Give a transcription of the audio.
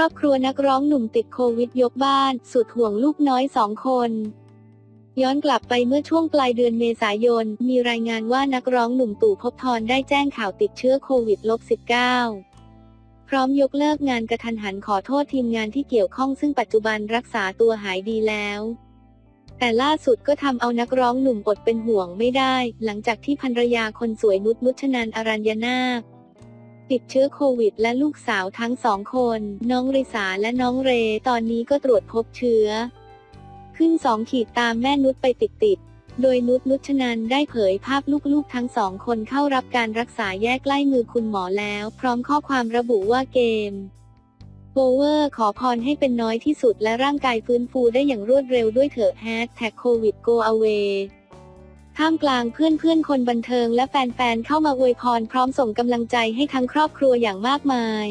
รอบครัวนักร้องหนุ่มติดโควิดยกบ้าน สุดห่วงลูกน้อยสองคน ย้อนกลับไปเมื่อช่วงปลายเดือนเมษายน มีรายงานว่านักร้องหนุ่มตู่ภพบทรได้แจ้งข่าวติดเชื้อโควิด -19 พร้อมยกเลิกงานกระทันหันขอโทษทีมงานที่เกี่ยวข้องซึ่งปัจจุบันรักษาตัวหายดีแล้วแต่ล่าสุดก็ทำเอานักร้องหนุ่มอดเป็นห่วงไม่ได้ หลังจากที่ภรรยาคนสวยนุชนุชนันอรัญญนาค ติดเชื้อโควิด และลูกสาวทั้งสองคน น้องริสาและน้องเร ตอนนี้ก็ตรวจพบเชื้อ ขึ้นสองขีดตามแม่นุชไปติดๆโดยนุชนุชนันได้เผยภาพลูกๆทั้งสองคนเข้ารับการรักษาแยกใกล้มือคุณหมอแล้ว พร้อมข้อความระบุว่าเกมโอเวอร์ขอพรให้เป็นน้อยที่สุดและร่างกายฟื้นฟูได้อย่างรวดเร็วด้วยเถอะแฮชแท็กโควิดโกอเว ท่ามกลางเพื่อนๆ คนบันเทิงและแฟนๆ เข้ามาอวยพรพร้อมส่งกำลังใจให้ทั้งครอบครัวอย่างมากมาย